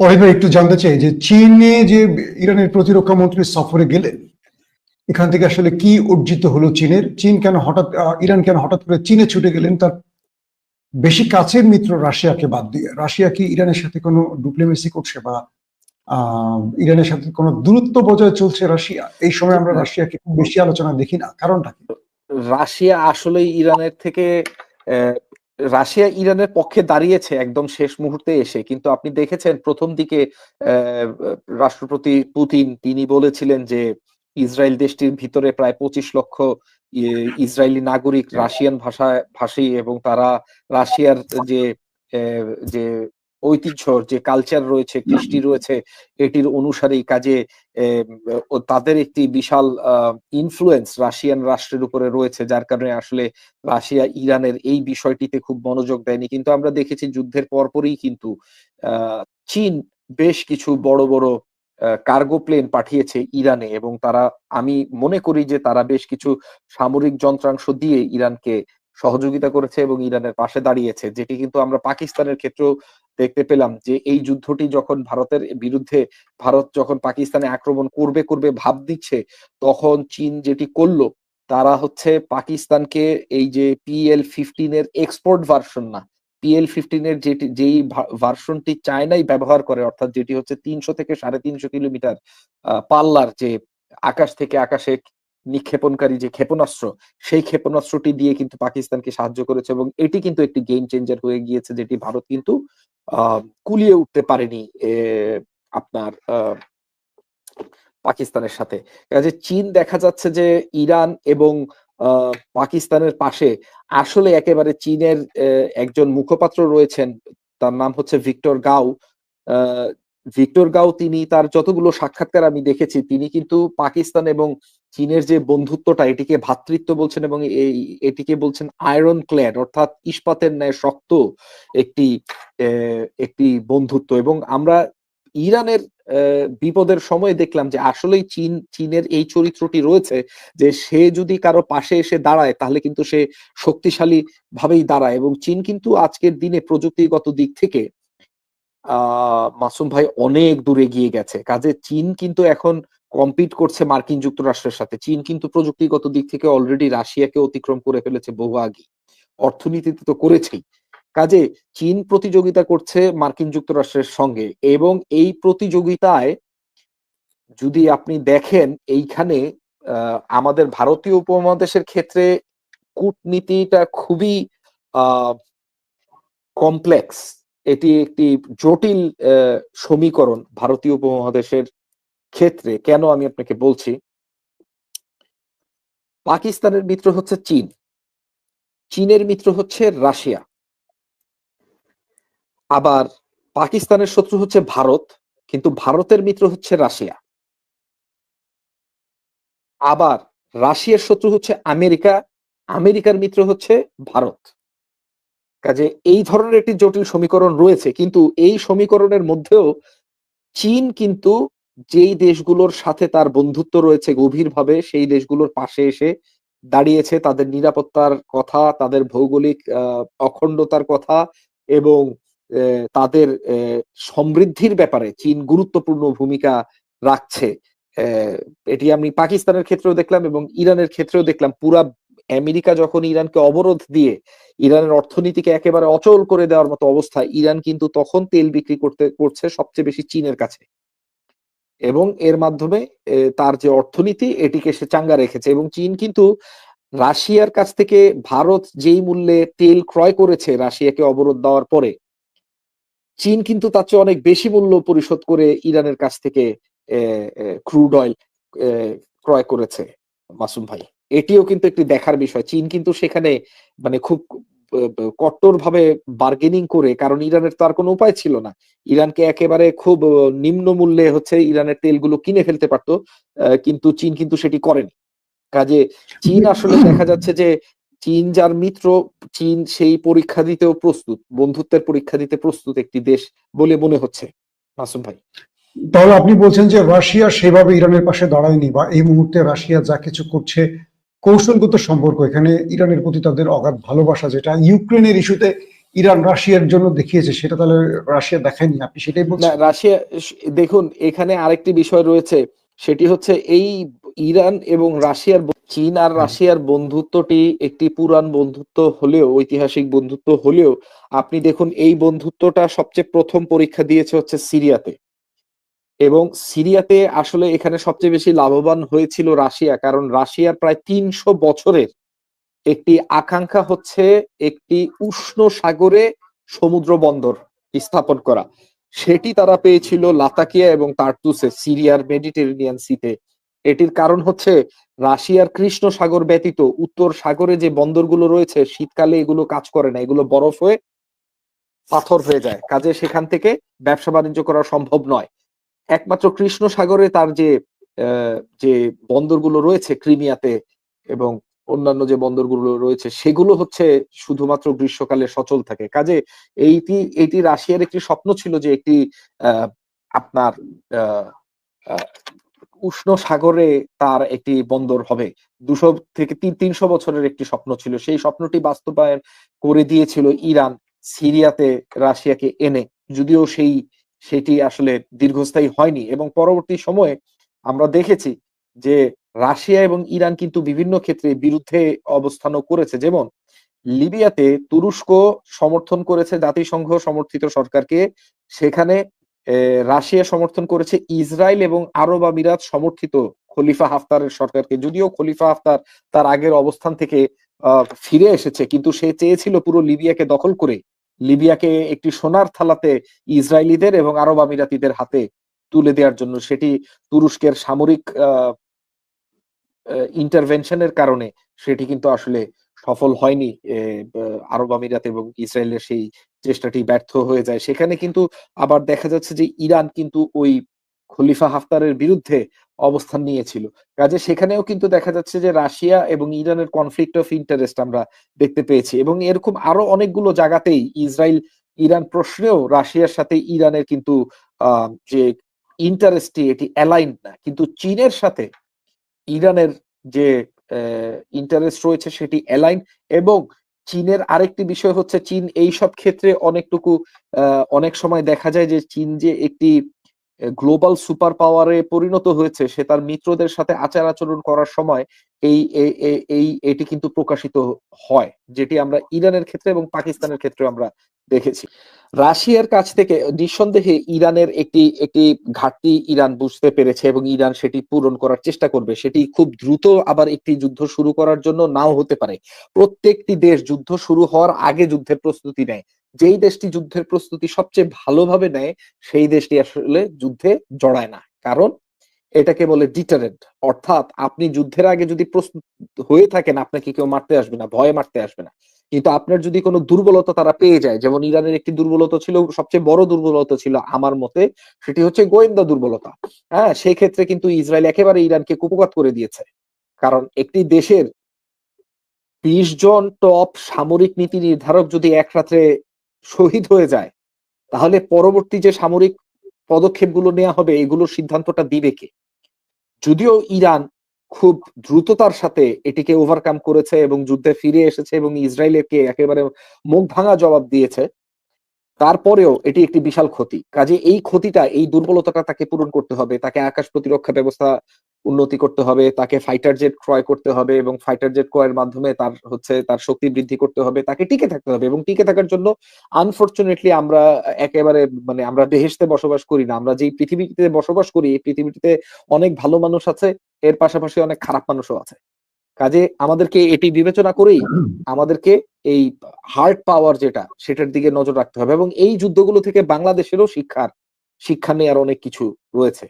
ভাই একটু জানতে চাই যে চীনে যে ইরানের প্রতিরক্ষা মন্ত্রী সফরে গেলেন, এখান থেকে আসলে কি অর্জিত হলো চীনের? চীন কেন হঠাৎ ইরান কেন হঠাৎ করে চীনে ছুটে গেলেন? তার বেশি কাছের মিত্র রাশিয়াকে বাদ দিয়ে। রাশিয়া কি ইরানের সাথে কোনো ডিপ্লোমেসি করছে বা ইরানের সাথে কোনো দূরত্ব বজায় চলছে রাশিয়া? এই সময় আমরা রাশিয়াকে খুব বেশি আলোচনা দেখি না। কারণটা কি? রাশিয়া আসলে ইরানের থেকে রাশিয়া ইরানের পক্ষে দাঁড়িয়েছে একদম শেষ মুহূর্তে এসে। কিন্তু আপনি দেখেছেন প্রথম দিকে রাষ্ট্রপতি পুতিন, তিনি বলেছিলেন যে ইসরায়েল দেশটির ভিতরে প্রায় পঁচিশ লক্ষ ইসরায়েলি নাগরিক রাশিয়ান ভাষায়, ভাষী এবং তারা রাশিয়ার যে যে ঐতিহ্য, যে কালচার রয়েছে, কৃষ্টি রয়েছে, এটির অনুসারী কাজে তাদের একটি বিশাল ইনফ্লুয়েন্স রাশিয়ান রাষ্ট্রের উপরে রয়েছে, যার কারণে আসলে রাশিয়া, ইরানের এই বিষয়টিতে খুব মনোযোগ দেয়নি। কিন্তু আমরা দেখেছি যুদ্ধের পরপরই কিন্তু চীন বেশ কিছু বড় বড় কার্গো প্লেন পাঠিয়েছে ইরানে এবং তারা, আমি মনে করি যে তারা বেশ কিছু সামরিক যন্ত্রাংশ দিয়ে ইরানকে সহযোগিতা করেছে এবং ইরানের পাশে দাঁড়িয়েছে, যেটি কিন্তু আমরা পাকিস্তানের ক্ষেত্রেও দেখতে পেলাম যে এই যুদ্ধটি যখন ভারতের বিরুদ্ধে, ভারত যখন পাকিস্তানে আক্রমণ করবে করবে ভাব দিচ্ছে, তখন চীন যেটি করল, তারা হচ্ছে পাকিস্তানকে এই যে পিএল ফিফটিন এর এক্সপোর্ট ভার্সন না, পিএল ফিফটিন এর যেটি, যেই ভার্সনটি চায়নাই ব্যবহার করে, অর্থাৎ যেটি হচ্ছে তিনশো থেকে সাড়ে তিনশো কিলোমিটার পাল্লার যে আকাশ থেকে আকাশে নিক্ষেপণকারী যে ক্ষেপণাস্ত্র, সেই ক্ষেপণাস্ত্রটি দিয়ে কিন্তু পাকিস্তানকে সাহায্য করেছে এবং এটি কিন্তু একটি গেম চেঞ্জার হয়ে গিয়েছে যেটি ভারত কিন্তু কুলিয়ে উঠতে পারেনি আপনার পাকিস্তানের সাথে। কাজে চীন দেখা যাচ্ছে যে ইরান এবং পাকিস্তানের পাশে আসলে একেবারে চীনের একজন মুখপাত্র রয়েছেন, তার নাম হচ্ছে ভিক্টর গাও। ভিক্টর গাও তিনি তার যতগুলো সাক্ষাৎকার আমি দেখেছি, তিনি কিন্তু পাকিস্তান এবং চীনের যে বন্ধুত্বটা এটিকে ভ্রাতৃত্ব বলছেন এবং এই এটিকে বলছেন আয়রন ক্ল্যাড অর্থাৎ ইস্পাতের ন্যায় শক্ত একটি আহ, একটি বন্ধুত্ব। এবং আমরা ইরানের আহ, বিপদের সময় দেখলাম যে আসলেই চীন চীনের এই চরিত্রটি রয়েছে যে সে যদি কারও পাশে এসে দাঁড়ায় তাহলে কিন্তু সে শক্তিশালী ভাবেই দাঁড়ায়। এবং চীন কিন্তু আজকের দিনে প্রযুক্তিগত দিক থেকে আহ মাসুম ভাই অনেক দূরে গিয়ে গেছে। কাজে চীন কিন্তু এখন কম্পিট করছে মার্কিন যুক্তরাষ্ট্রের সাথে। চীন কিন্তু প্রযুক্তিগত দিক থেকে অলরেডি রাশিয়াকে অতিক্রম করে ফেলেছে বহু আগে অর্থনীতিতে তো করেছেই। কাজে চীন প্রতিযোগিতা করছে মার্কিন যুক্তরাষ্ট্রের সঙ্গে এবং এই প্রতিযোগিতায় যদি আপনি দেখেন এইখানে আমাদের ভারতীয় উপমহাদেশের ক্ষেত্রে কূটনীতিটা খুবই কমপ্লেক্স এটি একটি জটিল সমীকরণ ভারতীয় উপমহাদেশের ক্ষেত্রে কেন আমি আপনাকে বলছি? পাকিস্তানের মিত্র হচ্ছে চীন। চীনের মিত্র হচ্ছে রাশিয়া। আবার পাকিস্তানের শত্রু হচ্ছে ভারত, কিন্তু ভারতের মিত্র হচ্ছে রাশিয়া। আবার রাশিয়ার শত্রু হচ্ছে আমেরিকা, আমেরিকার মিত্র হচ্ছে ভারত। কাজে এই ধরনের একটি জটিল সমীকরণ রয়েছে, কিন্তু এই সমীকরণের মধ্যেও চীন কিন্তু যেই দেশগুলোর সাথে তার বন্ধুত্ব রয়েছে গভীরভাবে, সেই দেশগুলোর পাশে এসে দাঁড়িয়েছে তাদের নিরাপত্তার কথা, তাদের ভৌগোলিক অখণ্ডতার কথা এবং তাদের সমৃদ্ধির ব্যাপারে চীন গুরুত্বপূর্ণ ভূমিকা রাখছে। এটি আমি পাকিস্তানের ক্ষেত্রেও দেখলাম এবং ইরানের ক্ষেত্রেও দেখলাম। পুরা আমেরিকা যখন ইরানকে অবরোধ দিয়ে ইরানের অর্থনীতিকে একেবারে অচল করে দেওয়ার মতো অবস্থা ইরান কিন্তু তখন তেল বিক্রি করতে, করছে সবচেয়ে বেশি চীনের কাছে। এবং এর মাধ্যমে তার যে অর্থনীতি, এটিকে সে চাঙ্গা রেখেছে। এবং চীন কিন্তু রাশিয়ার কাছ থেকে ভারত যেই মূল্যে তেল ক্রয় করেছে রাশিয়াকে অবরোধ দেওয়ার পরে, চীন কিন্তু তার চেয়ে অনেক বেশি মূল্য পরিশোধ করে ইরানের কাছ থেকে ক্রুড অয়েল ক্রয় করেছে মাসুম ভাই। এটিও কিন্তু একটি দেখার বিষয়। চীন কিন্তু সেখানে মানে খুব কট্টর ভাবে বার্গেনিং করে, কারণ ইরানের তো আর কোনো উপায় ছিল না। ইরানকে একেবারে খুব নিম্ন মূল্যে হচ্ছে ইরানের তেলগুলো কিনে ফেলতে পারতো কিন্তু চীন কিন্তু সেটি করেনি। কাজে চীন আসলে দেখা যাচ্ছে যে চীন যার মিত্র, চীন সেই পরীক্ষা দিতেও প্রস্তুত, বন্ধুত্বের পরীক্ষা দিতে প্রস্তুত একটি দেশ বলে মনে হচ্ছে। মাসুম ভাই। তাহলে আপনি বলছেন যে রাশিয়া সেভাবে ইরানের পাশে দাঁড়ায়নি বা এই মুহূর্তে রাশিয়া যা কিছু করছে কৌশলগত সম্পর্ক। এখানে ইরানের প্রতি তাদের অগাধ ভালোবাসা যেটা ইউক্রেনের ইস্যুতে ইরান রাশিয়ার জন্য দেখিয়েছে সেটা তাহলে রাশিয়া দেখায়নি। আপনি সেটাই বলছেন? রাশিয়া দেখুন এখানে আরেকটি বিষয় রয়েছে সেটি হচ্ছে এই ইরান এবং রাশিয়ার চীন আর রাশিয়ার বন্ধুত্বটি একটি পুরান বন্ধুত্ব হলেও ঐতিহাসিক বন্ধুত্ব হলেও আপনি দেখুন এই বন্ধুত্বটা সবচেয়ে প্রথম পরীক্ষা দিয়েছে হচ্ছে সিরিয়াতে। এবং সিরিয়াতে আসলে এখানে সবচেয়ে বেশি লাভবান হয়েছিল রাশিয়া, কারণ রাশিয়ার প্রায় তিনশো বছরের একটি আকাঙ্ক্ষা হচ্ছে একটি উষ্ণ সাগরে সমুদ্র বন্দর স্থাপন করা। সেটি তারা পেয়েছিল লাতাকিয়া এবং তার্তুসে, সিরিয়ার মেডিটেরেনিয়ান সিতে। এটির কারণ হচ্ছে রাশিয়ার কৃষ্ণ সাগর ব্যতীত উত্তর সাগরে যে বন্দরগুলো রয়েছে, শীতকালে এগুলো কাজ করে না, এগুলো বরফ হয়ে পাথর হয়ে যায়। কাজে সেখান থেকে ব্যবসা বাণিজ্য করা সম্ভব নয়। একমাত্র কৃষ্ণ সাগরে তার যে যে বন্দরগুলো রয়েছে ক্রিমিয়াতে এবং অন্যান্য যে বন্দরগুলো রয়েছে, সেগুলো হচ্ছে শুধুমাত্র গ্রীষ্মকালে সচল থাকে। কাজে এইটি এইটি রাশিয়ার একটি স্বপ্ন ছিল যে একটি আপনার উষ্ণ সাগরে তার একটি বন্দর হবে। দুশো থেকে তিন, তিনশো বছরের একটি স্বপ্ন ছিল। সেই স্বপ্নটি বাস্তবায়ন করে দিয়েছিল ইরান। সিরিয়াতে রাশিয়াকে এনে। যদিও সেই সেটি আসলে দীর্ঘস্থায়ী হয়নি এবং পরবর্তী সময়ে আমরা দেখেছি যে রাশিয়া এবং ইরান কিন্তু বিভিন্ন ক্ষেত্রে বিরুদ্ধে অবস্থানও করেছে। যেমন, লিবিয়াতে তুরস্ক সমর্থন করেছে, জাতিসংঘ সমর্থিত সরকারকে। সেখানে রাশিয়া সমর্থন করেছে, ইসরায়েল এবং আরব আমিরাত সমর্থিত খলিফা হাফতারের সরকারকে। যদিও খলিফা হাফতার তার আগের অবস্থান থেকে ফিরে এসেছে, কিন্তু সে চেয়েছিল পুরো লিবিয়াকে দখল করে লিবিয়াকে একটি সোনার থালাতে ইসরায়েলিদের এবং আরব আমিরাতিদের হাতে তুলে দেওয়ার জন্য সেটি তুরস্কের সামরিক ইন্টারভেনশনের কারণে সেটি কিন্তু আসলে সফল হয়নি। আরব আমিরাত এবং ইসরায়েলের সেই চেষ্টাটি ব্যর্থ হয়ে যায়। সেখানে কিন্তু আবার দেখা যাচ্ছে যে ইরান কিন্তু ওই খলিফা হাফতারের বিরুদ্ধে অবস্থান নিয়েছিল। কাজে সেখানেও কিন্তু দেখা যাচ্ছে যে রাশিয়া এবং ইরানের কনফ্লিক্ট অফ ইন্টারেস্ট আমরা দেখতে পেয়েছি এবং এরকম আরও অনেকগুলো জায়গাতেই ইসরায়েল, ইরান প্রশ্নেও রাশিয়ার সাথে ইরানের কিন্তু যে ইন্টারেস্টটি এটি অ্যালাইন না। কিন্তু চীনের সাথে ইরানের যে ইন্টারেস্ট রয়েছে সেটি অ্যালাইন এবং চীনের আরেকটি বিষয় হচ্ছে চীন এই সব ক্ষেত্রে অনেকটুকু অনেক সময় দেখা যায় যে চীন যে একটি গ্লোবাল সুপার পাওয়ারে পরিণত হয়েছে, সে তার মিত্রদের সাথে আচার আচরণ করার সময় এই এই, এটি কিন্তু প্রকাশিত হয়, যেটি আমরা ইরানের ক্ষেত্রে এবং পাকিস্তানের ক্ষেত্রে আমরা দেখেছি। রাশিয়ার কাছ থেকে নিঃসন্দেহে ইরানের একটি একটি ঘাটতি ইরান বুঝতে পেরেছে এবং ইরান সেটি পূরণ করার চেষ্টা করবে। সেটি খুব দ্রুত আবার একটি যুদ্ধ শুরু করার জন্য নাও হতে পারে। প্রত্যেকটি দেশ যুদ্ধ শুরু হওয়ার আগে যুদ্ধের প্রস্তুতি নেয়। যেই দেশটি যুদ্ধের প্রস্তুতি সবচেয়ে ভালোভাবে নেয়, সেই দেশটি আসলে যুদ্ধে জড়ায় না। কারণ এটাকে বলে ডিটারেন্ট অর্থাৎ আপনি যুদ্ধের আগে যদি প্রস্তুত হয়ে থাকেন, আপনাকে কেউ মারতে আসবে না, ভয়ে মারতে আসবে না। কিন্তু আপনার যদি কোনো দুর্বলতা তারা পেয়ে যায়, যেমন ইরানের একটি দুর্বলতা ছিল, সবচেয়ে বড় দুর্বলতা ছিল আমার মতে, সেটি হচ্ছে গোয়েন্দা দুর্বলতা। হ্যাঁ সেই ক্ষেত্রে কিন্তু ইসরায়েল একেবারে ইরানকে কুপকাত করে দিয়েছে। কারণ একটি দেশের বিশ জন টপ সামরিক নীতি নির্ধারক যদি এক রাত্রে শহীদ হয়ে যায়। তাহলে পরবর্তী যে সামরিক পদক্ষেপগুলো নেওয়া হবে, এগুলোর সিদ্ধান্তটা দিবে কে? যদিও ইরান খুব দ্রুততার সাথে এটিকে ওভারকাম করেছে এবং যুদ্ধে ফিরে এসেছে এবং ইসরায়েলকে একেবারে মুখ ভাঙা জবাব দিয়েছে, তারপরেও এটি একটি বিশাল ক্ষতি। কাজে এই ক্ষতিটা, এই দুর্বলতাটা তাকে পূরণ করতে হবে। তাকে আকাশ প্রতিরক্ষা ব্যবস্থা উন্নতি করতে হবে, তাকে ফাইটার জেট ক্রয় করতে হবে এবং ফাইটার জেট ক্রয়ের মাধ্যমে তার হচ্ছে তার শক্তি বৃদ্ধি করতে হবে, তাকে টিকে থাকতে হবে এবং টিকে থাকার জন্য আনফরচুনেটলি আমরা একেবারে মানে আমরা বেহেশতে বসবাস করি না, আমরা যেই পৃথিবীতে বসবাস করি, এই পৃথিবীতে অনেক ভালো মানুষ আছে, এর পাশাপাশি অনেক খারাপ মানুষও আছে। কাজে আমাদেরকে এটি বিবেচনা করেই আমাদেরকে এই হার্ড পাওয়ার যেটা, সেটার দিকে নজর রাখতে হবে এবং এই যুদ্ধগুলো থেকে বাংলাদেশেরও শিক্ষার, শিক্ষা নেওয়ার অনেক কিছু রয়েছে।